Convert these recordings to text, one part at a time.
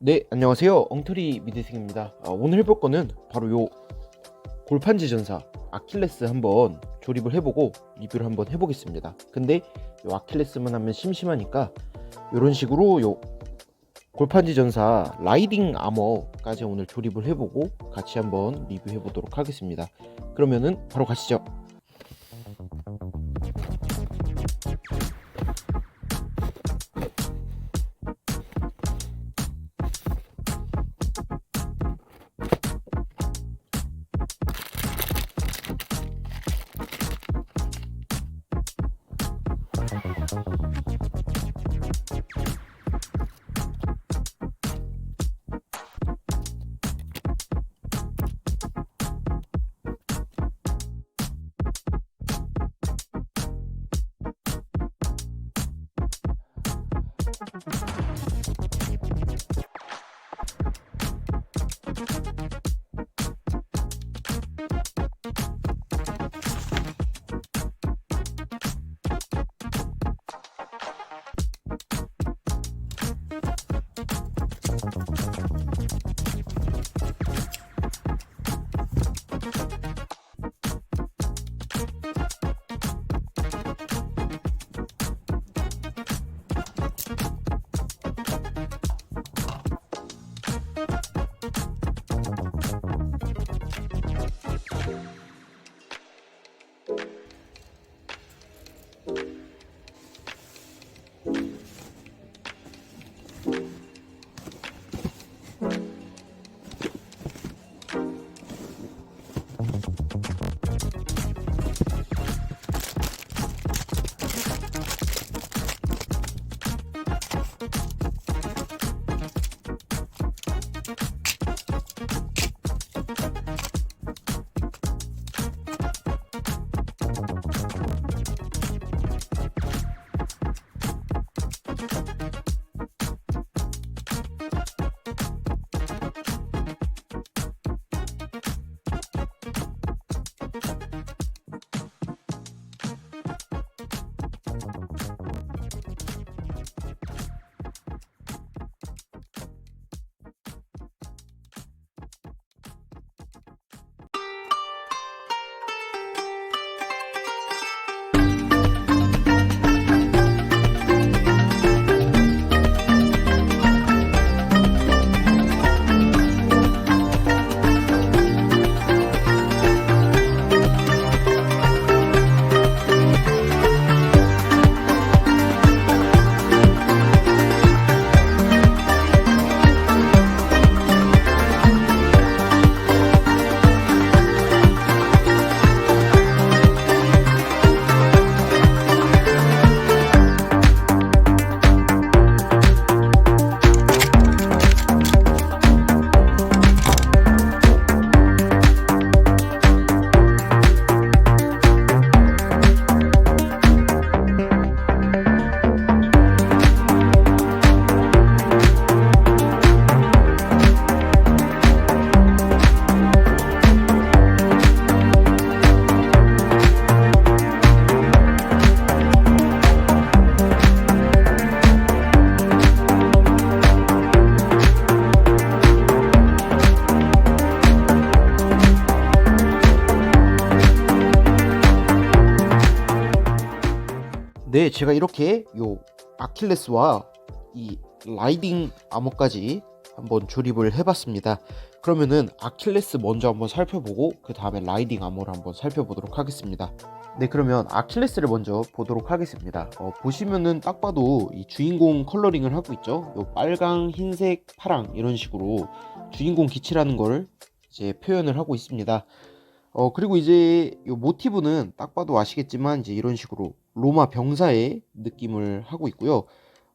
네, 안녕하세요. 엉터리 미대생입니다. 아, 오늘 해볼 거는 바로 요 골판지 전사 아킬레스 한번 조립을 해보고 리뷰를 한번 해보겠습니다. 근데 요 아킬레스만 하면 심심하니까 이런 식으로 요 골판지 전사 라이딩 아머까지 오늘 조립을 해보고 같이 한번 리뷰해 보도록 하겠습니다. 그러면은 바로 가시죠. 네, 제가 이렇게 요 아킬레스와 이 라이딩 아머까지 한번 조립을 해봤습니다. 그러면은 아킬레스 먼저 한번 살펴보고 그 다음에 라이딩 아머를 한번 살펴보도록 하겠습니다. 네, 그러면 아킬레스를 먼저 보도록 하겠습니다. 어, 보시면은 딱 봐도 이 주인공 컬러링을 하고 있죠. 요 빨강, 흰색, 파랑 이런 식으로 주인공 기치라는 걸 이제 표현을 하고 있습니다. 어 그리고 이제 요 모티브는 딱 봐도 아시겠지만 이제 이런 식으로 로마 병사의 느낌을 하고 있고요.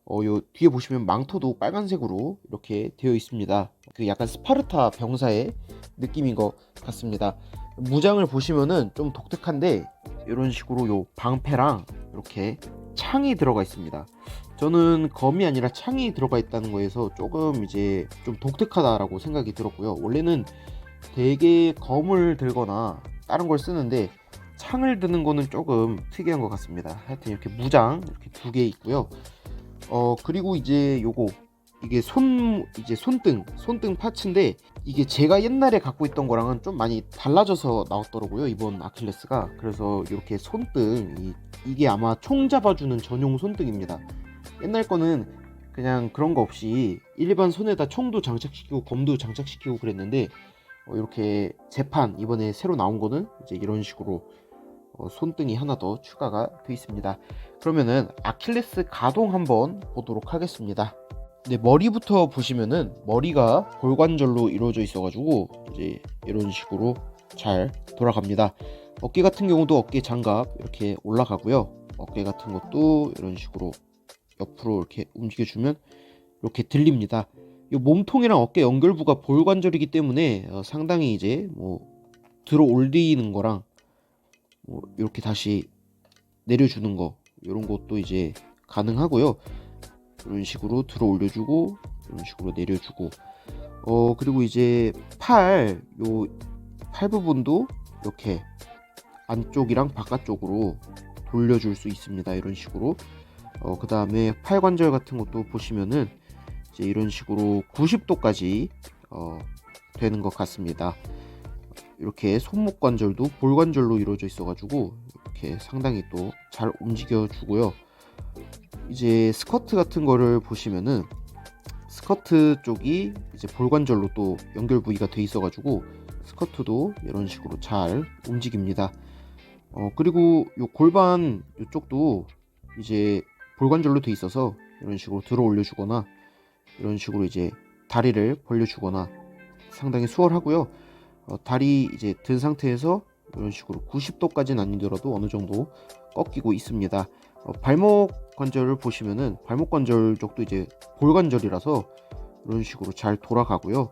어 요 뒤에 보시면 망토도 빨간색으로 이렇게 되어 있습니다. 그 약간 스파르타 병사의 느낌인 것 같습니다. 무장을 보시면은 좀 독특한데 이런 식으로 요 방패랑 이렇게 창이 들어가 있습니다. 저는 검이 아니라 창이 들어가 있다는 거에서 조금 이제 좀 독특하다라고 생각이 들었고요. 원래는 대개 검을 들거나 다른 걸 쓰는데 창을 드는 거는 조금 특이한 것 같습니다. 하여튼 이렇게 무장 이렇게 두 개 있고요. 어 그리고 이제 요거 이게 손 이제 손등 손등 파츠인데 이게 제가 옛날에 갖고 있던 거랑은 좀 많이 달라져서 나왔더라고요 이번 아킬레스가 그래서 이렇게 손등 이, 이게 아마 총 잡아주는 전용 손등입니다 옛날 거는 그냥 그런 거 없이 일반 손에다 총도 장착시키고 검도 장착시키고 그랬는데 어, 이렇게 재판 이번에 새로 나온 거는 이제 이런 식으로 어, 손등이 하나 더 추가가 되어 있습니다. 그러면은 아킬레스 가동 한번 보도록 하겠습니다. 네, 머리부터 보시면은 머리가 골관절로 이루어져 있어가지고 이제 이런 식으로 잘 돌아갑니다. 어깨 같은 경우도 어깨 장갑 이렇게 올라가고요. 어깨 같은 것도 이런 식으로 옆으로 이렇게 움직여주면 이렇게 들립니다. 이 몸통이랑 어깨 연결부가 볼관절이기 때문에 어, 상당히 이제 뭐 들어 올리는 거랑 뭐 이렇게 다시 내려주는 거 이런 것도 이제 가능하고요. 이런 식으로 들어 올려주고 이런 식으로 내려주고 어 그리고 이제 팔 요 팔 부분도 이렇게 안쪽이랑 바깥쪽으로 돌려줄 수 있습니다. 이런 식으로 어 그 다음에 팔 관절 같은 것도 보시면은 이제 이런 식으로 90도까지 어 되는 것 같습니다. 이렇게 손목 관절도 볼 관절로 이루어져 있어가지고 이렇게 상당히 또 잘 움직여 주고요. 이제 스커트 같은 거를 보시면은 스커트 쪽이 이제 볼 관절로 또 연결 부위가 돼 있어가지고 스커트도 이런 식으로 잘 움직입니다. 어 그리고 요 골반 이쪽도 이제 볼 관절로 돼 있어서 이런 식으로 들어 올려주거나 이런 식으로 이제 다리를 벌려주거나 상당히 수월하고요. 어, 다리 이제 든 상태에서 이런 식으로 90도까지는 아니더라도 어느 정도 꺾이고 있습니다. 어, 발목 관절을 보시면은 발목 관절 쪽도 이제 볼 관절이라서 이런 식으로 잘 돌아가고요.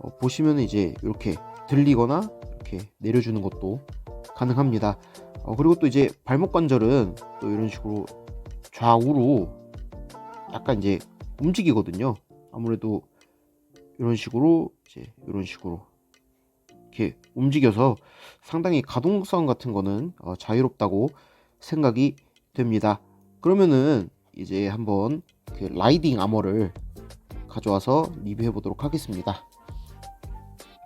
어, 보시면은 이제 이렇게 들리거나 이렇게 내려주는 것도 가능합니다. 어, 그리고 또 이제 발목 관절은 또 이런 식으로 좌우로 약간 이제 움직이거든요. 아무래도 이런 식으로 이제 이런 식으로 이렇게 움직여서 상당히 가동성 같은 거는 어, 자유롭다고 생각이 됩니다. 그러면은 이제 한번 그 라이딩 아머를 가져와서 리뷰해 보도록 하겠습니다.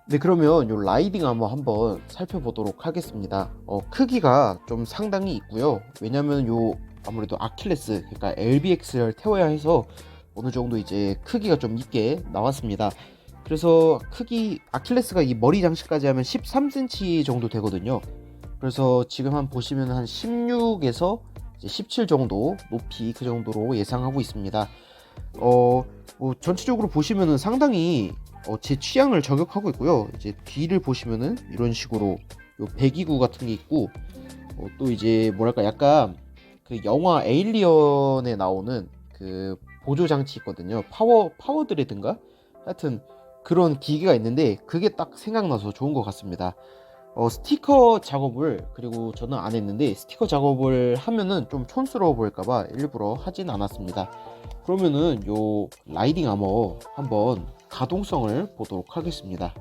네, 그러면 요 라이딩 아머 한번 살펴보도록 하겠습니다. 어, 크기가 좀 상당히 있고요. 왜냐면 요 아무래도 아킬레스, 그러니까 LBX를 태워야 해서 어느 정도 이제 크기가 좀 있게 나왔습니다. 그래서 크기 아킬레스가 이 머리 장식까지 하면 13cm 정도 되거든요. 그래서 지금 한 보시면 한 16에서 17 정도 높이 그 정도로 예상하고 있습니다. 어, 뭐 전체적으로 보시면은 상당히 어, 제 취향을 저격하고 있고요. 이제 뒤를 보시면은 이런 식으로 요 배기구 같은 게 있고 어, 또 이제 뭐랄까 약간 그 영화 에일리언에 나오는 그 보조 장치 있거든요. 파워 파워 드레드인가? 하여튼 그런 기계가 있는데 그게 딱 생각나서 좋은 것 같습니다. 어, 스티커 작업을 그리고 저는 안 했는데 스티커 작업을 하면은 좀 촌스러워 보일까봐 일부러 하진 않았습니다. 그러면은 요 라이딩 아머 한번 가동성을 보도록 하겠습니다.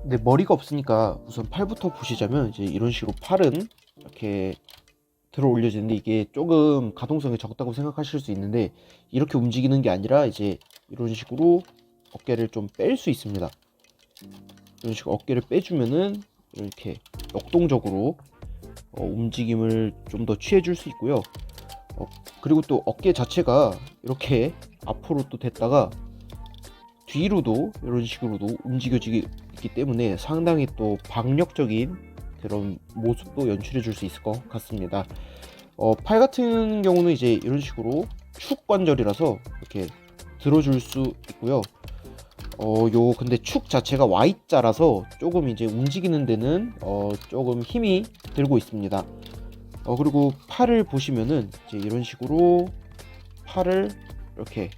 근데 머리가 없으니까 우선 팔부터 보시자면 이제 이런 식으로 팔은 이렇게 들어 올려지는데 이게 조금 가동성이 적다고 생각하실 수 있는데 이렇게 움직이는 게 아니라 이제 이런 식으로 어깨를 좀 뺄 수 있습니다. 이런 식으로 어깨를 빼주면은 이렇게 역동적으로 어, 움직임을 좀 더 취해 줄 수 있고요. 어, 그리고 또 어깨 자체가 이렇게 앞으로 또 됐다가 뒤로도 이런 식으로도 움직여지기 때문에 상당히 또 박력적인 그런 모습도 연출해 줄 수 있을 것 같습니다. 어, 팔 같은 경우는 이제 이런 식으로 축 관절이라서 이렇게 들어줄 수 있고요. 어, 요 근데 축 자체가 Y자라서 조금 이제 움직이는 데는 어, 조금 힘이 들고 있습니다. 어, 그리고 팔을 보시면은 이제 이런 식으로 팔을 이렇게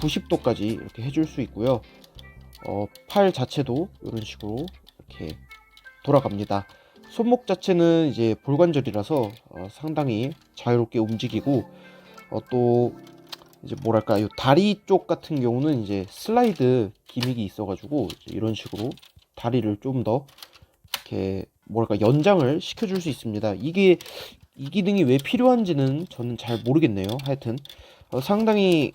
90도까지 이렇게 해줄 수 있고요. 어, 팔 자체도 이런 식으로 이렇게 돌아갑니다. 손목 자체는 이제 볼관절이라서 어, 상당히 자유롭게 움직이고 어, 또 이제 뭐랄까 요 다리 쪽 같은 경우는 이제 슬라이드 기믹이 있어가지고 이런 식으로 다리를 좀 더 이렇게 뭐랄까 연장을 시켜줄 수 있습니다. 이게 이 기능이 왜 필요한지는 저는 잘 모르겠네요. 하여튼 어, 상당히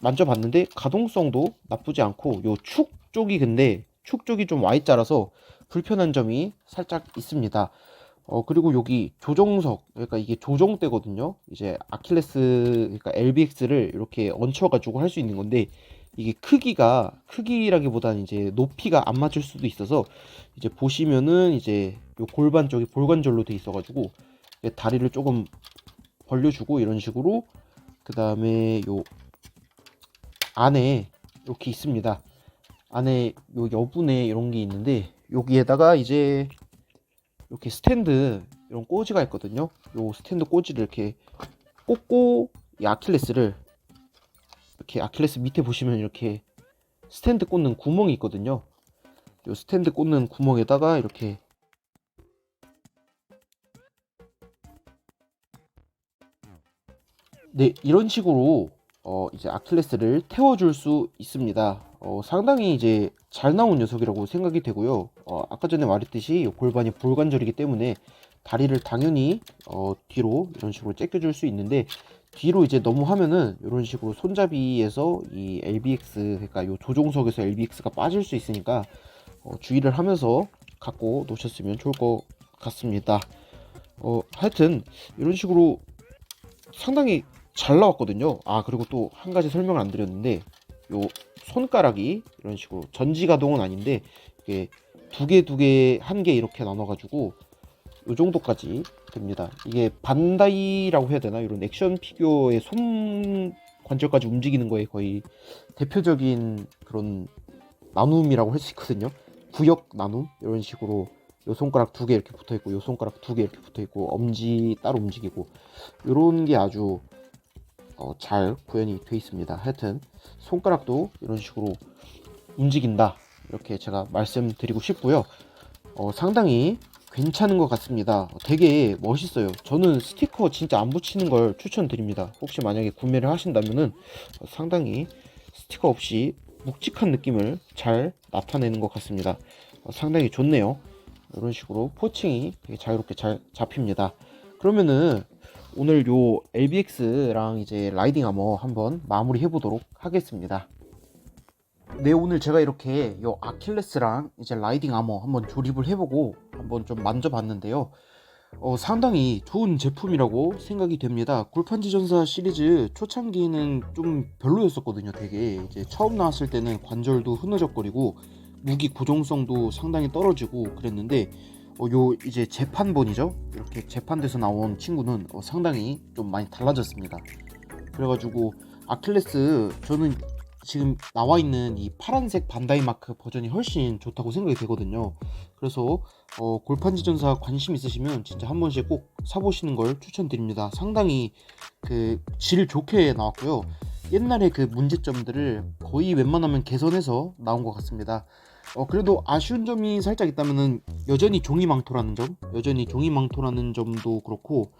만져봤는데 가동성도 나쁘지 않고 요 축 쪽이 근데 축 쪽이 좀 Y자라서 불편한 점이 살짝 있습니다. 어 그리고 여기 조정석 그러니까 이게 조정대거든요. 이제 아킬레스 그러니까 LBX를 이렇게 얹혀가지고 할 수 있는 건데 이게 크기가 크기라기보다는 이제 높이가 안 맞을 수도 있어서 이제 보시면은 이제 요 골반 쪽이 볼관절로 돼 있어가지고 다리를 조금 벌려주고 이런 식으로 그 다음에 요 안에 이렇게 있습니다. 안에 요 여분에 이런 게 있는데 여기에다가 이제 이렇게 스탠드 이런 꼬지가 있거든요. 요 스탠드 꼬지를 이렇게 꽂고 이 아킬레스를 이렇게 아킬레스 밑에 보시면 이렇게 스탠드 꽂는 구멍이 있거든요. 요 스탠드 꽂는 구멍에다가 이렇게 네 이런 식으로 어 이제 아킬레스를 태워줄 수 있습니다. 어 상당히 이제 잘 나온 녀석이라고 생각이 되고요. 어 아까 전에 말했듯이 이 골반이 볼관절이기 때문에 다리를 당연히 어 뒤로 이런 식으로 째껴줄 수 있는데 뒤로 이제 너무 하면은 이런 식으로 손잡이에서 이 LBX 그러니까 요 조종석에서 LBX가 빠질 수 있으니까 어 주의를 하면서 갖고 놓으셨으면 좋을 것 같습니다. 어 하여튼 이런 식으로 상당히 잘 나왔거든요. 아 그리고 또 한 가지 설명을 안 드렸는데 요 손가락이 이런 식으로 전지 가동은 아닌데 이게 두 개 두 개 한 개 이렇게 나눠가지고 요 정도까지 됩니다. 이게 반다이라고 해야 되나 이런 액션 피규어의 손 관절까지 움직이는 거에 거의 대표적인 그런 나눔이라고 할 수 있거든요. 구역 나눔 이런 식으로 요 손가락 두 개 이렇게 붙어 있고 요 손가락 두 개 이렇게 붙어 있고 엄지 따로 움직이고 이런 게 아주 어, 잘 구현이 돼 있습니다. 하여튼 손가락도 이런 식으로 움직인다 이렇게 제가 말씀드리고 싶고요. 어, 상당히 괜찮은 것 같습니다. 어, 되게 멋있어요. 저는 스티커 진짜 안 붙이는 걸 추천드립니다. 혹시 만약에 구매를 하신다면은 어, 상당히 스티커 없이 묵직한 느낌을 잘 나타내는 것 같습니다. 어, 상당히 좋네요. 이런 식으로 포칭이 되게 자유롭게 잘 잡힙니다. 그러면은 오늘 요 LBX랑 이제 라이딩 아머 한번 마무리 해보도록 하겠습니다. 네 오늘 제가 이렇게 요 아킬레스랑 이제 라이딩 아머 한번 조립을 해보고 한번 좀 만져봤는데요. 어, 상당히 좋은 제품이라고 생각이 됩니다. 골판지 전사 시리즈 초창기는 좀 별로였었거든요. 되게 이제 처음 나왔을 때는 관절도 흐느적거리고 무기 고정성도 상당히 떨어지고 그랬는데 어, 요 이제 재판본이죠. 이렇게 재판돼서 나온 친구는 어, 상당히 좀 많이 달라졌습니다. 그래가지고 아킬레스 저는 지금 나와 있는 이 파란색 반다이 마크 버전이 훨씬 좋다고 생각이 되거든요. 그래서 어, 골판지 전사 관심 있으시면 진짜 한 번씩 꼭 사보시는 걸 추천드립니다. 상당히 그 질 좋게 나왔고요. 옛날에 그 문제점들을 거의 웬만하면 개선해서 나온 것 같습니다. 어, 그래도 아쉬운 점이 살짝 있다면은 여전히 종이 망토라는 점, 여전히 종이 망토라는 점도 그렇고,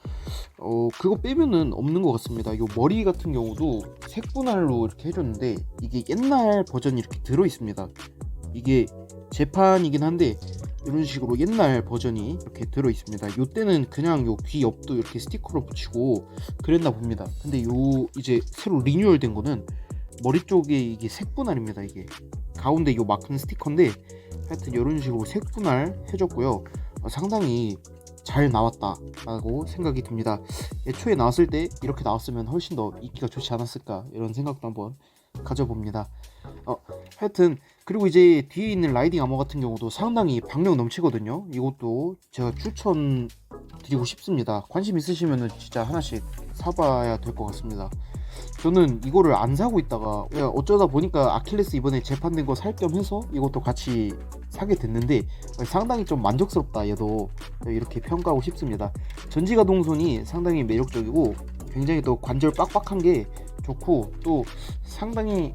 어, 그거 빼면은 없는 것 같습니다. 요 머리 같은 경우도 색분할로 이렇게 해줬는데, 이게 옛날 버전이 이렇게 들어 있습니다. 이게 재판이긴 한데, 이런 식으로 옛날 버전이 이렇게 들어 있습니다. 요 때는 그냥 요 귀 옆도 이렇게 스티커로 붙이고 그랬나 봅니다. 근데 요 이제 새로 리뉴얼 된 거는 머리 쪽에 이게 색분할입니다. 이게 가운데 요 마크는 스티커인데 하여튼 이런 식으로 색분할 해줬고요. 어, 상당히 잘 나왔다라고 생각이 듭니다. 애초에 나왔을 때 이렇게 나왔으면 훨씬 더 인기가 좋지 않았을까 이런 생각도 한번 가져봅니다. 어, 하여튼 그리고 이제 뒤에 있는 라이딩 아머 같은 경우도 상당히 박력 넘치거든요. 이것도 제가 추천드리고 싶습니다. 관심 있으시면은 진짜 하나씩 사봐야 될 것 같습니다. 저는 이거를 안 사고 있다가 어쩌다 보니까 아킬레스 이번에 재판된 거 살 겸 해서 이것도 같이 사게 됐는데 상당히 좀 만족스럽다 얘도. 이렇게 평가하고 싶습니다. 전지가 동선이 상당히 매력적이고 굉장히 또 관절 빡빡한 게 좋고 또 상당히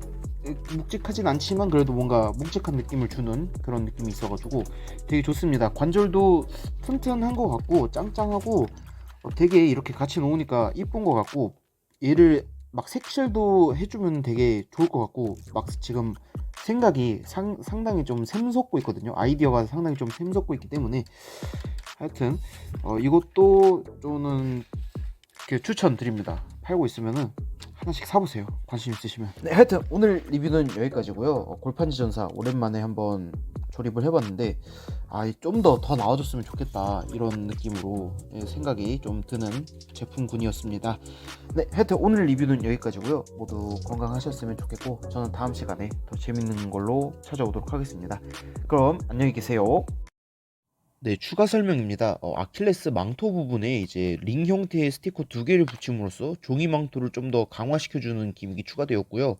묵직하진 않지만 그래도 뭔가 묵직한 느낌을 주는 그런 느낌이 있어가지고 되게 좋습니다. 관절도 튼튼한 것 같고 짱짱하고 어, 되게 이렇게 같이 놓으니까 이쁜 것 같고 얘를 막 색칠도 해주면 되게 좋을 것 같고 막 지금 생각이 상, 상당히 좀 샘솟고 있거든요. 아이디어가 상당히 좀 샘솟고 있기 때문에. 하여튼 어, 이것도 저는 추천드립니다. 팔고 있으면은 하나씩 사보세요. 관심 있으시면. 네, 하여튼 오늘 리뷰는 여기까지고요. 어, 골판지 전사 오랜만에 한번 조립을 해봤는데 아좀 더 더 나와줬으면 좋겠다 이런 느낌으로 예, 생각이 좀 드는 제품군이었습니다. 네, 하여튼 오늘 리뷰는 여기까지고요. 모두 건강하셨으면 좋겠고 저는 다음 시간에 더 재밌는 걸로 찾아오도록 하겠습니다. 그럼 안녕히 계세요. 네, 추가 설명입니다. 어, 아킬레스 망토 부분에 이제 링 형태의 스티커 두 개를 붙임으로써 종이 망토를 좀 더 강화시켜주는 기믹이 추가되었고요.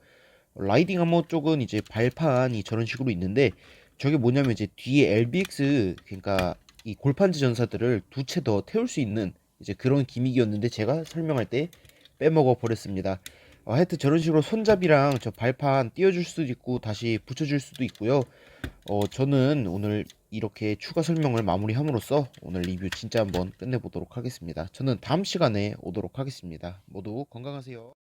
라이딩 아머 쪽은 이제 발판이 저런 식으로 있는데 저게 뭐냐면 이제 뒤에 LBX 그러니까 이 골판지 전사들을 두 채 더 태울 수 있는 이제 그런 기믹이었는데 제가 설명할 때 빼먹어 버렸습니다. 어, 하여튼 저런 식으로 손잡이랑 저 발판 띄워줄 수도 있고 다시 붙여줄 수도 있고요. 어, 저는 오늘 이렇게 추가 설명을 마무리함으로써 오늘 리뷰 진짜 한번 끝내보도록 하겠습니다. 저는 다음 시간에 오도록 하겠습니다. 모두 건강하세요.